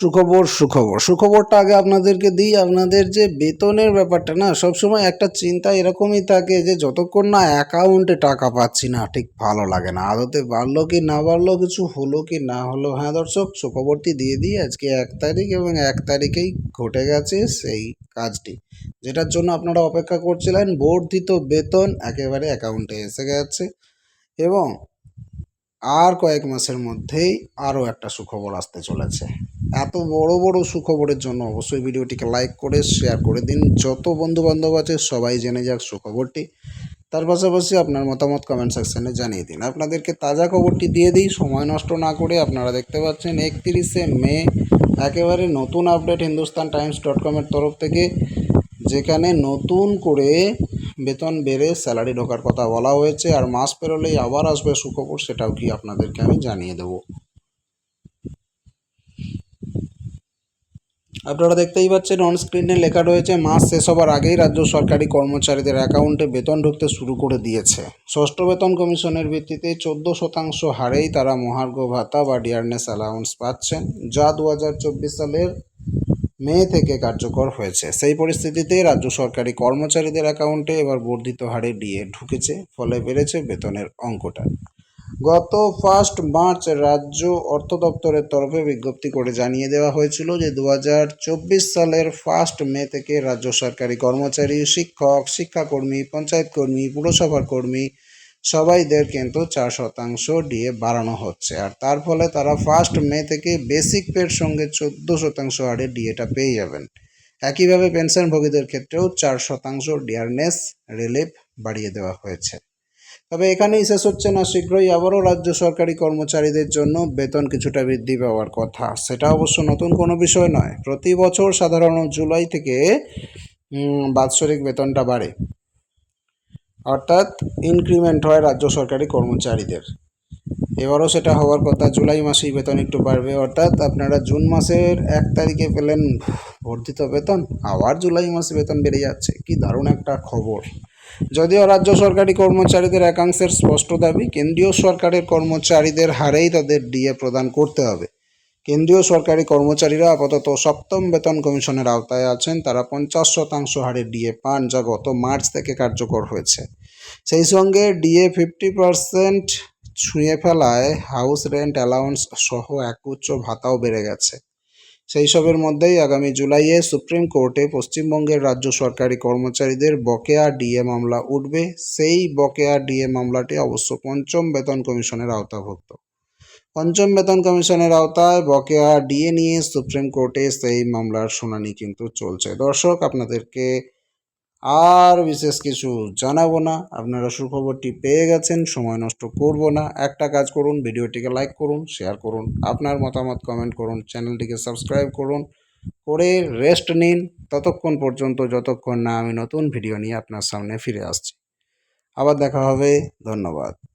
সুখবর সুখবর। সুখবরটা আগে আপনাদেরকে দিই। আপনাদের যে বেতনের ব্যাপারটা না, সবসময় একটা চিন্তা এরকমই থাকে যে যতক্ষণ না অ্যাকাউন্টে টাকা পাচ্ছি না, ঠিক ভালো লাগে না। আদতে বাড়লো কি, না বাড়লো, কিছু হলো কি, না হলো হ্যাঁ দর্শক, সুখবরটি দিয়ে দিই। আজকে এক তারিখ এবং এক তারিখেই ঘটে গেছে সেই কাজটি, যেটার জন্য আপনারা অপেক্ষা করছিলেন। বর্ধিত বেতন একেবারে অ্যাকাউন্টে এসে গেছে এবং আর কয়েক মাসের মধ্যেই আরও একটা সুখবর আসতে চলেছে। এত বড় বড় সুখবরের জন্য অবশ্যই ভিডিওটিকে লাইক করে শেয়ার করে দিন। যত বন্ধু বান্ধব আছে, সবাই জেনে যাক সুখবরটি। তার পাশাপাশি আপনার মতামত কমেন্ট সেকশনে জানিয়ে দিন। আপনাদেরকে তাজা খবরটি দিয়ে দিই। সময় নষ্ট না করে আপনারা দেখতে পাচ্ছেন, একত্রিশে মে, একেবারে নতুন আপডেট হিন্দুস্তান টাইমস ডট কমের তরফ থেকে, যেখানে নতুন করে বেতন বেড়ে স্যালারি ঢোকার কথা বলা হয়েছে। আর মাস পেরোলেই আবার আসবে সুখবর, সেটাও কি আপনাদেরকে আমি জানিয়ে দেবো। আপনারা দেখতেই পাচ্ছেন অন স্ক্রিনে লেখা রয়েছে, মাস শেষ হবার আগেই রাজ্য সরকারি কর্মচারীদের অ্যাকাউন্টে বেতন ঢুকতে শুরু করে দিয়েছে। ষষ্ঠ বেতন কমিশনের ভিত্তিতে চোদ্দ শতাংশ হারেই তারা মহার্ঘ ভাতা বা ডিয়ারনেস অ্যালাউন্স পাচ্ছেন, যা দু হাজার চব্বিশ সালের মে থেকে কার্যকর হয়েছে। সেই পরিস্থিতিতে রাজ্য সরকারি কর্মচারীদের অ্যাকাউন্টে এবার বর্ধিত হারে ডিএ ঢুকেছে, ফলে বেড়েছে বেতনের অঙ্কটা। গত ফার্স্ট মার্চ রাজ্য অর্থ দপ্তরের তরফে বিজ্ঞপ্তি করে জানিয়ে দেওয়া হয়েছিল যে দু হাজার চব্বিশ সালের ফার্স্ট মে থেকে রাজ্য সরকারি কর্মচারী, শিক্ষক, শিক্ষাকর্মী, পঞ্চায়েত কর্মী, পুরসভার কর্মী সবাইদের কিন্তু চার শতাংশ ডিএ বাড়ানো হচ্ছে। আর তার ফলে তারা ফার্স্ট মে থেকে বেসিক পের সঙ্গে চোদ্দ শতাংশ হারে ডিএটা পেয়ে যাবেন। একইভাবে পেনশনভোগীদের ক্ষেত্রেও চার শতাংশ ডিয়ারনেস রিলিফ বাড়িয়ে দেওয়া হয়েছে। তবে এখানেই শেষ হচ্ছে না, শীঘ্রই আবারও রাজ্য সরকারি কর্মচারীদের জন্য বেতন কিছুটা বৃদ্ধি পাওয়ার কথা। সেটা অবশ্য নতুন কোনো বিষয় নয়। প্রতি বছর সাধারণত জুলাই থেকে বাৎসরিক বেতনটা বাড়ে। অর্থাৎ ইনক্রিমেন্ট হয় রাজ্য সরকারি কর্মচারীদের। এবারও সেটা হওয়ার কথা, জুলাই মাসেই বেতন একটু বাড়বে। অর্থাৎ আপনারা জুন মাসের এক তারিখে পেলেন বর্ধিত বেতন, আবার জুলাই মাসে বেতন বেড়ে যাচ্ছে। কি দারুণ একটা খবর। যদিও রাজ্য সরকারি কর্মচারীদের একাংশের স্পষ্ট দাবি, কেন্দ্রীয় সরকারের কর্মচারীদের হারেই তাদের ডিএ প্রদান করতে হবে। কেন্দ্রীয় সরকারি কর্মচারীরা আপাতত সপ্তম বেতন কমিশনের আওতায় আছেন। তারা পঞ্চাশ শতাংশ হারে ডিএ পান, যা গত মার্চ থেকে কার্যকর হয়েছে। সেই সঙ্গে ডিএ ফিফটি পার্সেন্ট ছুঁয়ে ফেলায় হাউস রেন্ট অ্যালাউন্স সহ একউচ্চ ভাতাও বেড়ে গেছে। সেই সবের মধ্যেই আগামী জুলাইয়ে সুপ্রিম কোর্টে পশ্চিমবঙ্গের রাজ্য সরকারি কর্মচারীদের বকেয়া ডিএ মামলা উঠবে। সেই বকেয়া ডিএ মামলাটি অবশ্য পঞ্চম বেতন কমিশনের আওতাভুক্ত। পঞ্চম বেতন কমিশনের আওতায় বকেয়া ডিএ নিয়ে সুপ্রিম কোর্টে সেই মামলার শুনানি কিন্তু চলছে। দর্শক, আপনাদেরকে আর বিশেষ কিছু জানাব না। আপনারা সুখবরটি পেয়ে গেছেন, সময় নষ্ট করব না। একটা কাজ করুন, ভিডিওটিকে লাইক করুন শেয়ার করুন, আপনার মতামত কমেন্ট করুন চ্যানেলটিকে সাবস্ক্রাইব করুন, করে রেস্ট নিন। ততক্ষণ পর্যন্ত যতক্ষণ না আমি নতুন ভিডিও নিয়ে আপনার সামনে ফিরে আসছি। আবার দেখা হবে, ধন্যবাদ।